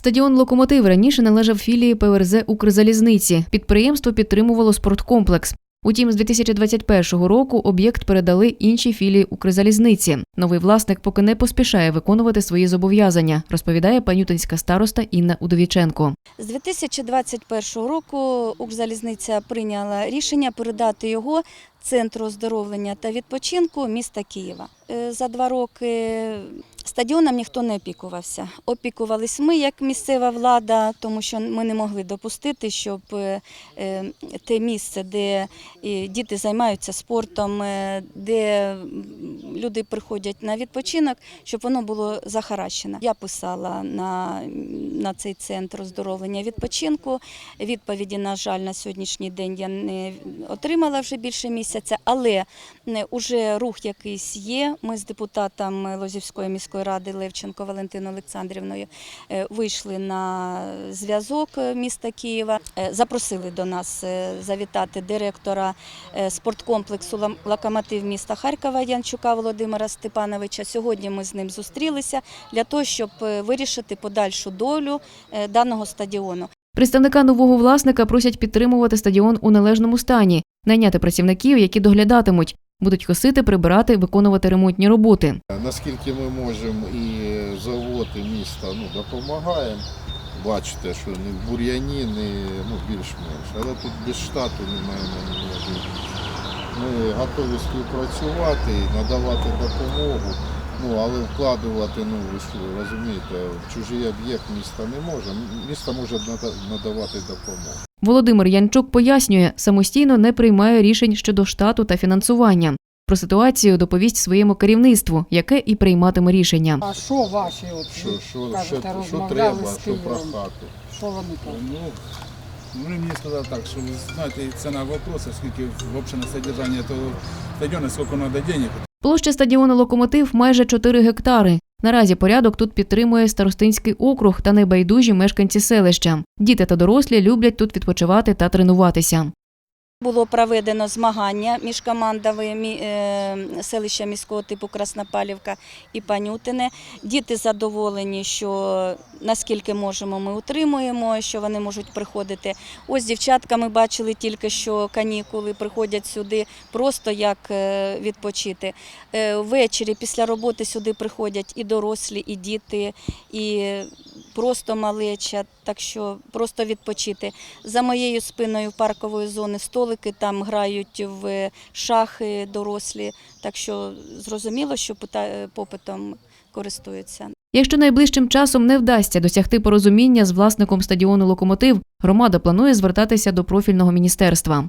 Стадіон Локомотив раніше належав філії ПВРЗ Укрзалізниці. Підприємство підтримувало спорткомплекс. Утім, з 2021 року об'єкт передали іншій філії Укрзалізниці. Новий власник поки не поспішає виконувати свої зобов'язання, розповідає панютинська староста Інна Удовіченко. З 2021 року Укрзалізниця прийняла рішення передати його Центру оздоровлення та відпочинку міста Києва. Е, За два роки стадіоном ніхто не опікувався. Опікувались ми як місцева влада, тому що ми не могли допустити, щоб е, е, те місце, де діти займаються спортом, де люди приходять на відпочинок, щоб воно було захаращено. Я писала на, на цей центр оздоровлення відпочинку. Відповіді, на жаль, на сьогоднішній день я не отримала вже більше місяця, але уже рух якийсь є. Ми з депутатом Лозівської міської ради Левченко Валентиною Олександрівною е, вийшли на зв'язок е, міста Києва. Е, Запросили до нас завітати директора спорткомплексу Локомотив міста Харкова Янчука Володимира Степановича. Сьогодні ми з ним зустрілися для того, щоб вирішити подальшу долю даного стадіону. Представника нового власника просять підтримувати стадіон у належному стані, найняти працівників, які доглядатимуть, будуть косити, прибирати, виконувати ремонтні роботи. Наскільки ми можемо і завод, і місто ну, допомагаємо. Бачите, що не бур'яні, не ну, більш-менш. Але тут без штату немає. Ми готові співпрацювати, надавати допомогу. Ну, але вкладувати, ну ви що, розумієте, в чужий об'єкт міста не може. Місто може нада- надавати допомогу. Володимир Янчук пояснює, самостійно не приймає рішень щодо штату та фінансування. Про ситуацію доповість своєму керівництву, яке і прийматиме рішення. А що ваші от, Що, що, що, кажете, що розмовляли треба, з що прохати. Що вони кажуть? Ну, вони мені сказали так, що ви знаєте, ціна вопроса, скільки взагалі на содержання того стадіону, скільки треба денег. Площа стадіону Локомотив майже 4 гектари. Наразі порядок тут підтримує старостинський округ та небайдужі мешканці селища. Діти та дорослі люблять тут відпочивати та тренуватися. Було проведено змагання між командами е, селища міського типу Краснопалівка і Панютине. Діти задоволені, що наскільки можемо, ми утримуємо, що вони можуть приходити. Ось дівчатка ми бачили тільки що канікули приходять сюди просто як е, відпочити. Е, Ввечері після роботи сюди приходять і дорослі, і діти, і просто малеча, так що просто відпочити. За моєю спиною паркової зони столики там грають в шахи дорослі, так що зрозуміло, що пита- попитом користуються. Якщо найближчим часом не вдасться досягти порозуміння з власником стадіону Локомотив, громада планує звертатися до профільного міністерства.